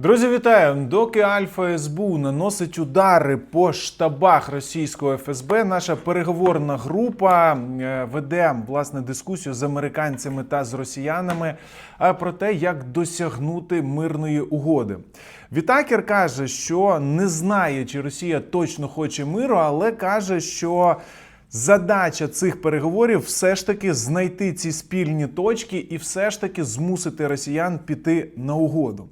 Друзі, вітаю! Доки Альфа СБУ наносить удари по штабах російського ФСБ, наша переговорна група е, веде власне дискусію з американцями та з росіянами е, про те, як досягнути мирної угоди. Вітакер каже, що не знає, чи Росія точно хоче миру, але каже, що. Задача цих переговорів все ж таки знайти ці спільні точки і все ж таки змусити росіян піти на угоду.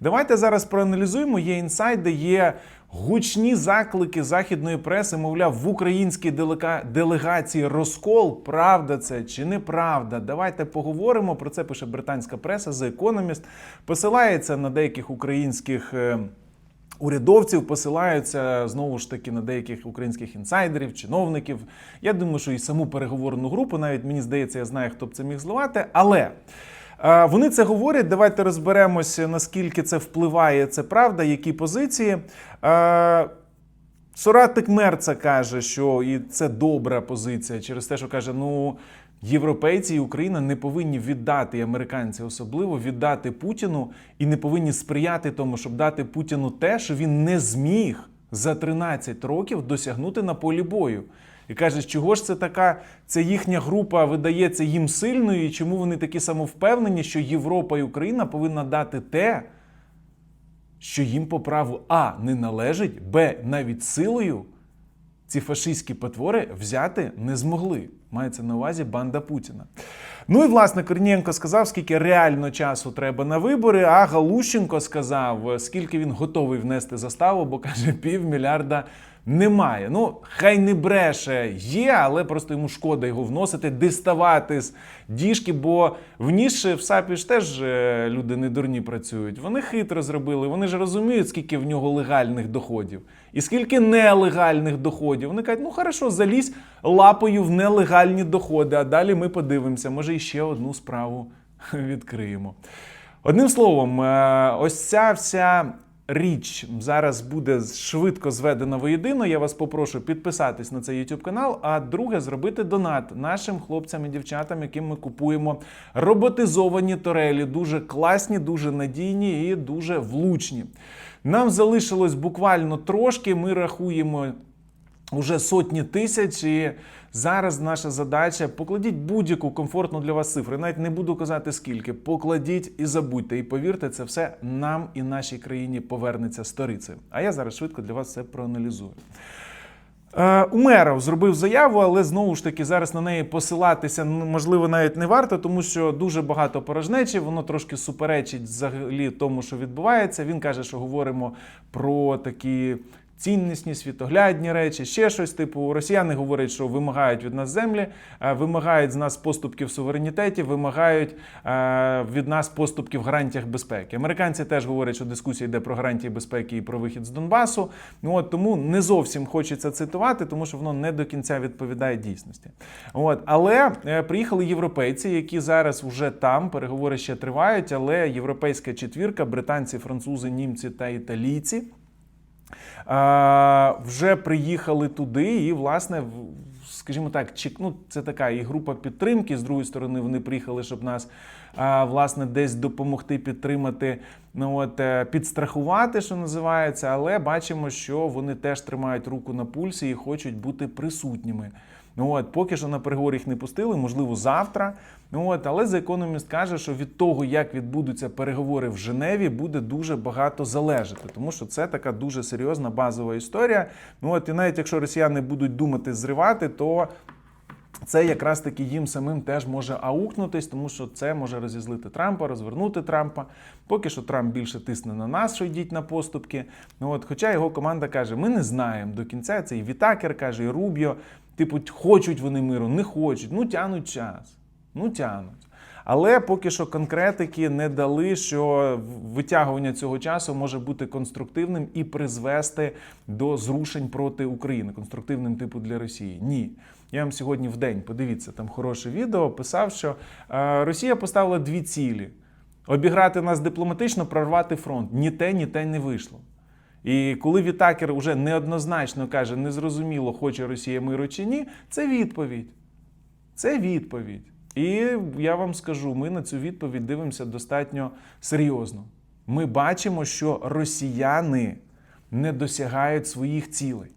Давайте зараз проаналізуємо. Є інсайди, є гучні заклики західної преси. Мовляв, в українській делека- делегації розкол. Правда це чи неправда? Давайте поговоримо. Про це пише британська преса The Economist. Посилається на деяких українських. Урядовців посилаються знову ж таки на деяких українських інсайдерів, чиновників. Я думаю, що і саму переговорну групу, навіть мені здається, я знаю, хто б це міг зливати. Але е, вони це говорять. Давайте розберемося, наскільки це впливає, це правда, які позиції. Е, Соратник Мерца каже, що і це добра позиція через те, що каже: ну. Європейці і Україна не повинні віддати і американці, особливо віддати Путіну і не повинні сприяти тому, щоб дати Путіну те, що він не зміг за 13 років досягнути на полі бою. І каже, чого ж це така ця їхня група видається їм сильною, і чому вони такі самовпевнені, що Європа і Україна повинна дати те, що їм по праву А не належить, Б навіть силою ці фашистські потвори взяти не змогли. Мається на увазі банда Путіна. Ну і власне Корнієнко сказав, скільки реально часу треба на вибори. А Галущенко сказав, скільки він готовий внести заставу, бо каже, півмільярда немає. Ну, хай не бреше, є, але просто йому шкода його вносити, диставати з діжки, бо в ніж в САПі ж теж е, люди не дурні працюють. Вони хитро зробили, вони ж розуміють, скільки в нього легальних доходів і скільки нелегальних доходів. Вони кажуть, ну хорошо, залізь лапою в нелегальні доходи, а далі ми подивимося, може іще одну справу відкриємо. Одним словом, е, ось ця вся річ зараз буде швидко зведена воєдино. Я вас попрошу підписатись на цей YouTube канал. А друге, зробити донат нашим хлопцям і дівчатам, яким ми купуємо роботизовані торелі, Дуже класні, дуже надійні і дуже влучні. Нам залишилось буквально трошки. Ми рахуємо уже сотні тисяч. І зараз наша задача покладіть будь-яку комфортну для вас цифру. Навіть не буду казати скільки. Покладіть і забудьте. І повірте, це все нам і нашій країні повернеться сторицею. А я зараз швидко для вас це проаналізую. Е, Умеров зробив заяву, але знову ж таки зараз на неї посилатися можливо навіть не варто, тому що дуже багато порожнечі, воно трошки суперечить взагалі тому, що відбувається. Він каже, що говоримо про такі. Ціннісні, світоглядні речі, ще щось типу. Росіяни говорять, що вимагають від нас землі, е, вимагають з нас поступки в суверенітеті, вимагають е, від нас поступки в гарантіях безпеки. Американці теж говорять, що дискусія йде про гарантії безпеки і про вихід з Донбасу. Ну от тому не зовсім хочеться цитувати, тому що воно не до кінця відповідає дійсності. От але е, приїхали європейці, які зараз вже там переговори ще тривають. Але європейська четвірка, британці, французи, німці та італійці. Вже приїхали туди, і, власне, скажімо так, ну, це така і група підтримки. З другої сторони, вони приїхали, щоб нас власне десь допомогти підтримати, ну от е, підстрахувати, що називається. Але бачимо, що вони теж тримають руку на пульсі і хочуть бути присутніми. Ну от, поки що на переговори їх не пустили, можливо, завтра. Ну от, але The Economist каже, що від того, як відбудуться переговори в Женеві, буде дуже багато залежати, тому що це така дуже серйозна базова історія. Ну от, і навіть якщо росіяни будуть думати зривати, то це якраз таки їм самим теж може аукнутись, тому що це може розізлити Трампа, розвернути Трампа. Поки що Трамп більше тисне на нас, що йдіть на поступки. Ну от, хоча його команда каже, ми не знаємо до кінця. Це і Вітакер каже, і Рубіо. Типу, хочуть вони миру, не хочуть. Ну тянуть час. Ну тянуть. Але поки що конкретики не дали, що витягування цього часу може бути конструктивним і призвести до зрушень проти України, конструктивним типу для Росії. Ні. Я вам сьогодні в день подивіться там хороше відео. Писав, що е, Росія поставила дві цілі: обіграти нас дипломатично, прорвати фронт. Ні те, ні те не вийшло. І коли Вітакер уже неоднозначно каже, незрозуміло, хоче Росія миру чи ні, це відповідь. Це відповідь. І я вам скажу, ми на цю відповідь дивимося достатньо серйозно. ми бачимо, що росіяни не досягають своїх цілей.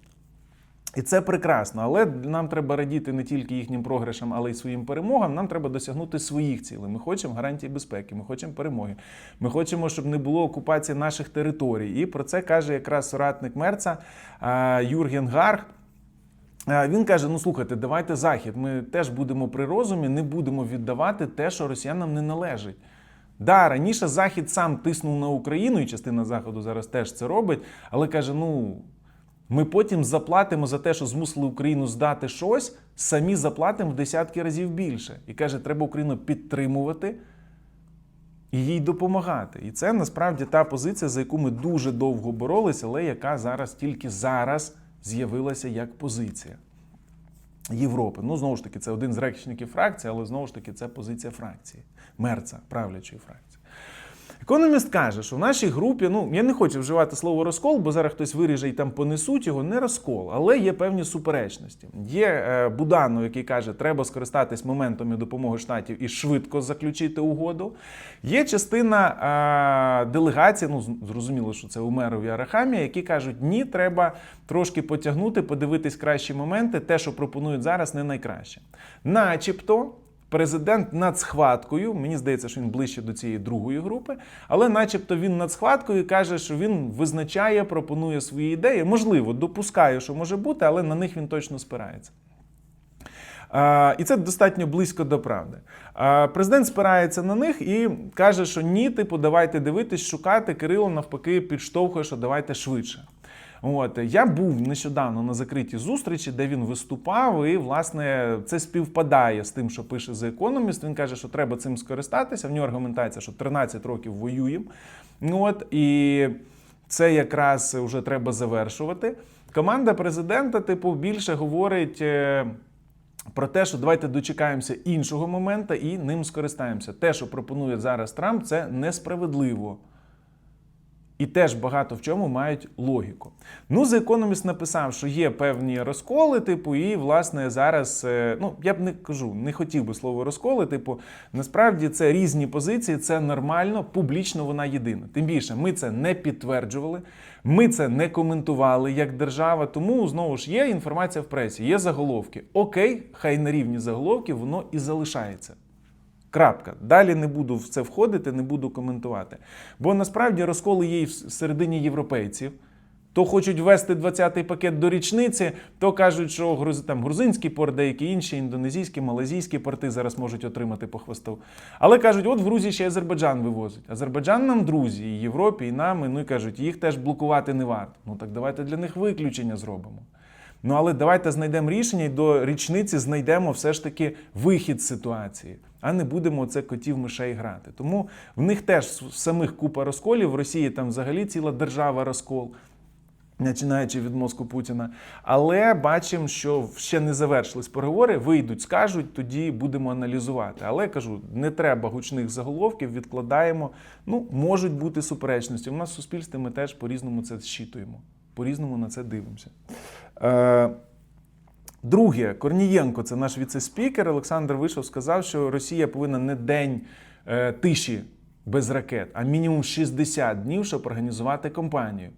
І це прекрасно, але нам треба радіти не тільки їхнім програшам, але й своїм перемогам. Нам треба досягнути своїх цілей. Ми хочемо гарантії безпеки, ми хочемо перемоги. Ми хочемо, щоб не було окупації наших територій. І про це каже якраз соратник Мерца а, Юрген Гарх. Він каже: ну слухайте, давайте захід. Ми теж будемо при розумі, не будемо віддавати те, що росіянам не належить. Да, раніше Захід сам тиснув на Україну, і частина Заходу зараз теж це робить, але каже: ну. Ми потім заплатимо за те, що змусили Україну здати щось, самі заплатимо в десятки разів більше. І каже, треба Україну підтримувати і їй допомагати. І це насправді та позиція, за яку ми дуже довго боролися, але яка зараз тільки зараз з'явилася як позиція Європи. Ну, знову ж таки, це один з речників фракції, але знову ж таки, це позиція фракції, мерца правлячої фракції. Економіст каже, що в нашій групі, ну я не хочу вживати слово розкол, бо зараз хтось виріже і там понесуть його. Не розкол, але є певні суперечності. Є е, Буданов, який каже, треба скористатись моментом і допомоги штатів і швидко заключити угоду. Є частина е, делегації, ну зрозуміло, що це Умеров і Арахамія, які кажуть, ні, треба трошки потягнути, подивитись кращі моменти. Те, що пропонують зараз, не найкраще. Начебто. Президент над схваткою, мені здається, що він ближче до цієї другої групи, але начебто він над схваткою каже, що він визначає, пропонує свої ідеї. Можливо, допускає, що може бути, але на них він точно спирається. А, І це достатньо близько до правди. А, Президент спирається на них і каже, що ні, типу, давайте дивитись, шукати. Кирило навпаки підштовхує, що давайте швидше. От я був нещодавно на закритій зустрічі, де він виступав, і власне це співпадає з тим, що пише The Economist. Він каже, що треба цим скористатися. В нього аргументація, що 13 років воюємо. От і це якраз вже треба завершувати. Команда президента, типу, більше говорить. е, про те, що давайте дочекаємося іншого моменту і ним скористаємося. Те, що пропонує зараз Трамп, це несправедливо. І теж багато в чому мають логіку. Ну, The Economist написав, що є певні розколи, типу, і власне зараз, е, ну я б не кажу, не хотів би слово розколи. Типу, насправді це різні позиції, це нормально, публічно вона єдина. Тим більше, ми це не підтверджували, ми це не коментували як держава. Тому знову ж є інформація в пресі, є заголовки. Окей, хай на рівні заголовків воно і залишається. Крапка. Далі не буду в це входити, не буду коментувати. Бо насправді розколи є всередині європейців. То хочуть ввести 20-й пакет до річниці, то кажуть, що груз, там, грузинський порт, деякі інші, індонезійські, малазійські порти зараз можуть отримати по хвосту. Але кажуть, от в Грузії ще Азербайджан вивозить. Азербайджан нам друзі, і Європі, і нам, і ну і кажуть, їх теж блокувати не варто. Ну так давайте для них виключення зробимо. Ну але давайте знайдемо рішення і до річниці знайдемо все ж таки вихід з ситуації, а не будемо це котів мишей грати. Тому в них теж самих купа розколів. В Росії там взагалі ціла держава розкол. Починаючи від мозку Путіна, але бачимо, що ще не завершились переговори. Вийдуть, скажуть, тоді будемо аналізувати. Але кажу, не треба гучних заголовків, відкладаємо. Ну можуть бути суперечності. У нас в суспільстві ми теж по-різному це зчитуємо, по-різному на це дивимося. Е, Друге, Корнієнко, це наш віце-спікер. Олександр вийшов, сказав, що Росія повинна не день е, тиші без ракет, а мінімум 60 днів, щоб організувати кампанію.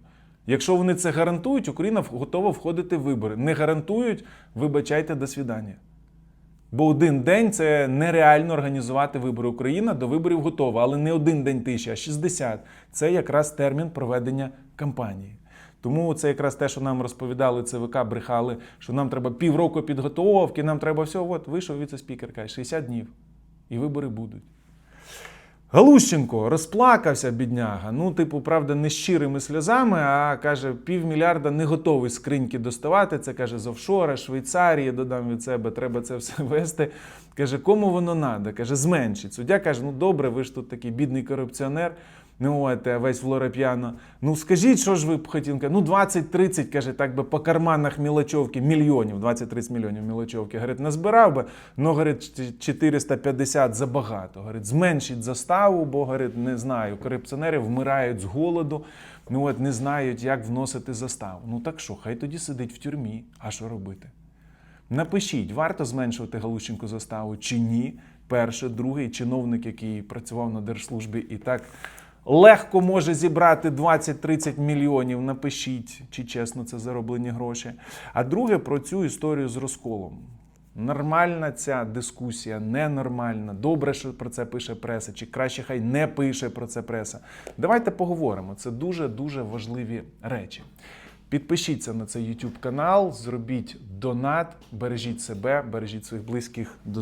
Якщо вони це гарантують, Україна готова входити в вибори. Не гарантують, вибачайте, до свідання. Бо один день це нереально організувати вибори. Україна до виборів готова, але не один день тиші, а 60. Це якраз термін проведення кампанії. Тому це якраз те, що нам розповідали ЦВК, брехали, що нам треба півроку підготовки, нам треба все. От вийшов віце-спікер, каже, 60 днів. І вибори будуть. Галущенко розплакався, бідняга. Ну, типу, правда, не щирими сльозами, а каже, півмільярда не готовий скриньки доставати. Це каже з офшора, Швейцарії, додам від себе, треба це все вести. Каже, кому воно треба? Каже, зменшить. Суддя каже, ну добре, ви ж тут такий бідний корупціонер. Ну, от, е, весь Флороп'яно. Ну скажіть, що ж ви б хотіли? Ну, 20-30, каже, так би по карманах мілочовки, мільйонів, 20-30 мільйонів мілочовки. Говорить, назбирав би, ну, говорить, 450 забагато. Говорить, зменшіть заставу, бо, говорить, не знаю, корупціонери вмирають з голоду, ну от не знають, як вносити заставу. Ну так що, хай тоді сидить в тюрмі. А що робити? Напишіть, варто зменшувати Галущенко заставу чи ні. Перше, другий чиновник, який працював на держслужбі і так легко може зібрати 20-30 мільйонів. Напишіть, чи чесно це зароблені гроші. А друге про цю історію з розколом. Нормальна ця дискусія, ненормальна. Добре, що про це пише преса, чи краще хай не пише про це преса. Давайте поговоримо. Це дуже дуже важливі речі. Підпишіться на цей YouTube канал, зробіть донат, бережіть себе, бережіть своїх близьких. До.